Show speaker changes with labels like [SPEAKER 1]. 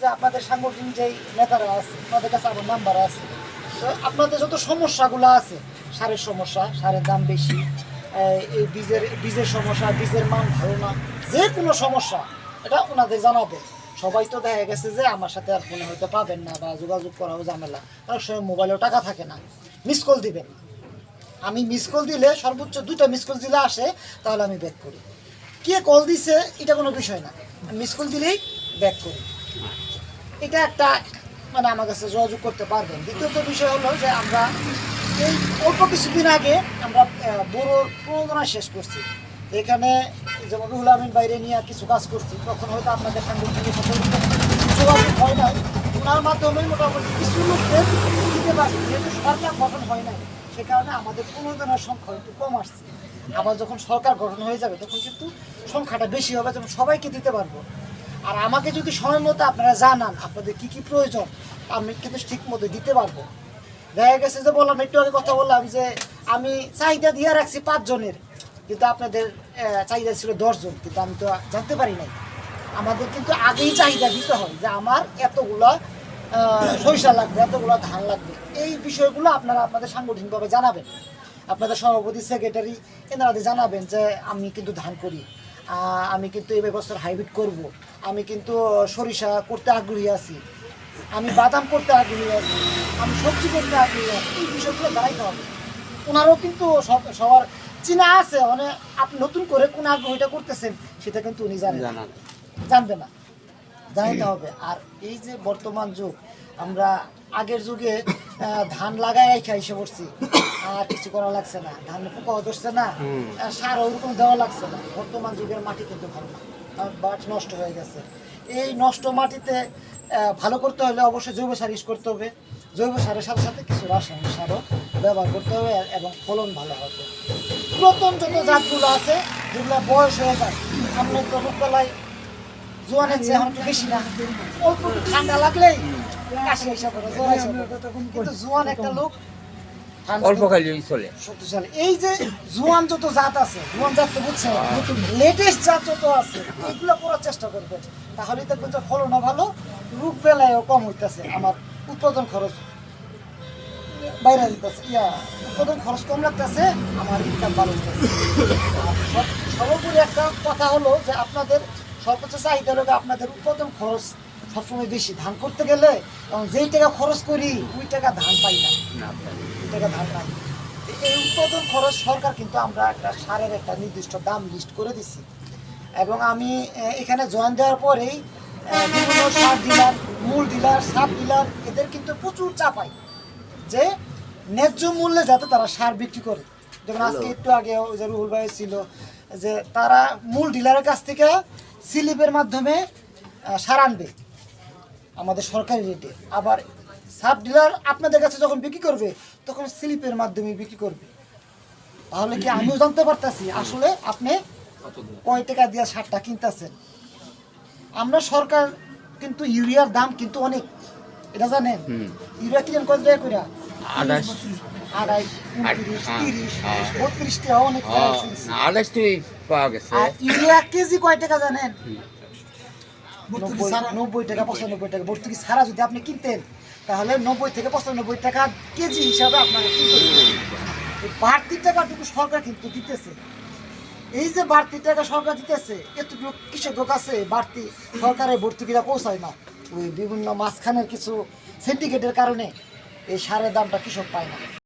[SPEAKER 1] যে আপনাদের সাংগঠনিক যেই নেতারা আছে, আপনাদের কাছে আমার নাম্বার আছে। তো আপনাদের যত সমস্যাগুলো আছে, সারের সমস্যা, সারের দাম বেশি এই- বীজের বীজের সমস্যা, বীজের মান ভালো না, যে কোনো সমস্যা, এটা ওনাদের জানাবে। সবাই তো দেখা গেছে যে আমার সাথে আর ফোনে হয়তো পাবেন না বা যোগাযোগ করাও ঝামেলা। তার সময় মোবাইলেও টাকা থাকে না। মিস কল দিবেন আমি মিস কল দিলে সর্বোচ্চ দুইটা মিস কল দিলে আসে, তাহলে আমি ব্যাক করি। কে কল দিছে, এটা কোনো বিষয় না। মিস কল দিলেই ব্যাক করি। এটা একটা মানে আমার কাছে যোগাযোগ করতে পারবেন। দ্বিতীয়ত বিষয় হলো যে আমরা এই অল্প কিছুদিন আগে আমরা বড়োর প্রণোদনা শেষ করছি। এখানে যেমন রুহুল আমিন বাইরে নিয়ে কিছু কাজ করছি, তখন হয়তো আপনাদের সাথে যোগাযোগ হয় নাই। ওনার মাধ্যমে মোটামুটি কিছু লোকদের দিতে পারছি, যেহেতু সরকার গঠন হয় নাই, সে কারণে আমাদের প্রণোদনার সংখ্যা একটু কম আসছে। আবার যখন সরকার গঠন হয়ে যাবে, তখন কিন্তু সংখ্যাটা বেশি হবে, যেমন সবাইকে দিতে পারব। আর আমাকে যদি সময় মতো আপনারা জানান আপনাদের কি কি প্রয়োজন, আমি কিন্তু ঠিক মতো দিতে পারব। দেখা গেছে যে বললাম, একটু আগে কথা বললাম যে আমি চাহিদা দিয়ে রাখছি পাঁচজনের, কিন্তু আপনাদের চাহিদা ছিল দশজন, কিন্তু আমি তো জানতে পারি নাই। আমাদের কিন্তু আগেই চাহিদা দিতে হয় যে আমার এতগুলা সরিষা লাগবে, এতগুলো ধান লাগবে। এই বিষয়গুলো আপনারা আপনাদের সাংগঠনিকভাবে জানাবেন। আপনাদের সভাপতি, সেক্রেটারি, এনারাদের জানাবেন যে আমি কিন্তু ধান করি আমি কিন্তু এই বছর হাইব্রিড করব। আমি কিন্তু সরিষা করতে আগ্রহী আছি। আমি বাদাম করতে আগ্রহী আছি। আমি সবজি করতে আগ্রহী আছি। এই বিষয়গুলো জানাইতে হবে ওনারও কিন্তু সব সবার চিনা আছে। মানে আপনি নতুন করে কোন আগ্রহীটা করতেছেন সেটা কিন্তু উনি জানেন। না। জানবে না। জানাইতে হবে। আর এই যে বর্তমান যুগ আমরা আগের যুগে ধান লাগাই রেখে এসে পড়ছি। আর কিছু করা লাগছে না। ধান পোকাও ধরছে না সার ওরকম দেওয়া লাগছে না। বর্তমান যুগের মাটি কিন্তু ভালো আর নষ্ট হয়ে গেছে। এই নষ্ট মাটিতে ভালো করতে হলে অবশ্যই জৈব সার ইউজ করতে হবে। জৈব সারের সাথে সাথে কিছু রাসায়নিক সারও ব্যবহার করতে হবে এবং ফলন ভালো হবে। পুরাতন যত জাতগুলো আছে, যেগুলো বয়স হয়ে যায় আপনার তো রূপবেলায় জোয়ানের চেয়ে এখন বেশি না। ঠান্ডা লাগলেই কাশি কিন্তু জোয়ান একটা লোক
[SPEAKER 2] অল্প চলে।
[SPEAKER 1] শক্তিশালী। এই যে জোয়ান যত জাত আছে জোয়ান জাত তো বুঝছেন লেটেস্ট জাত যত আছে এগুলো করার চেষ্টা করবেন। তাহলে দেখবেন যে ফলনও ভালো রোগ বেলায়ও কম হইতেছে আমার উৎপাদন খরচ বাইরে দিতেছে ইয়া উৎপাদন খরচ কম লাগতেছে আমার ইনকাম ভালো হইতেছে। সর্বোপরি একটা কথা হলো যে আপনাদের সর্বোচ্চ চাহিদা হলো আপনাদের উৎপাদন খরচ সবসময় বেশি ধান করতে গেলে কারণ যেই টাকা খরচ করি ওই টাকা ধান পাই না।
[SPEAKER 2] না
[SPEAKER 1] ওই টাকা ধান পাই এই উৎপাদন খরচ সরকার কিন্তু আমরা একটা সারের একটা নির্দিষ্ট দাম লিস্ট করে দিছি। এবং আমি এখানে জয়েন দেওয়ার পরেই বিভিন্ন সার ডিলার মূল ডিলার সাব ডিলার এদের কিন্তু প্রচুর চাপাই যে ন্যায্য মূল্যে যাতে তারা সার বিক্রি করে। যেমন আজকে একটু আগে ওই যে রুহুল ভাই ছিল যে তারা মূল ডিলারের কাছ থেকে স্লিপের মাধ্যমে সার আনবে। আমাদের সরকারি রেটে আবার সাব ডিলার আপনাদের কাছে যখন বিক্রি করবে তখন স্লিপের মাধ্যমে বিক্রি করবে। তাহলে কি আমিও জানতে পারতাছি আসলে আপনি কয় টাকা দিয়ে সারটা কিনতেছেন? আমরা সরকার কিন্তু ইউরিয়ার দাম কিন্তু অনেক এটা জানেন? ইউরিয়া কিনেন কত টাকা করে আড়াই
[SPEAKER 2] হ্যাঁ।
[SPEAKER 1] বত্রিশ টাকা অনেক
[SPEAKER 2] তুই পাওয়া গেছে।
[SPEAKER 1] ইউরিয়া কেজি কয় টাকা জানেন? নব্বই টাকা পঁচানব্বই টাকা। ভর্তুকি ছাড়া যদি আপনি কিনতেন তাহলে নব্বই থেকে পঁচানব্বই টাকা কেজি হিসাবে আপনাকে কিনতে এই বাড়তি টাকাটুকু সরকার কিন্তু দিতেছে। এই যে বাড়তি টাকা সরকার দিতেছে এতটুকু কৃষকের কাছে বাড়তি সরকারের ভর্তুকিটা পৌঁছায় না। ওই বিভিন্ন মাঝখানের কিছু সিন্ডিকেটের কারণে এই সারের দামটা কৃষক পায় না।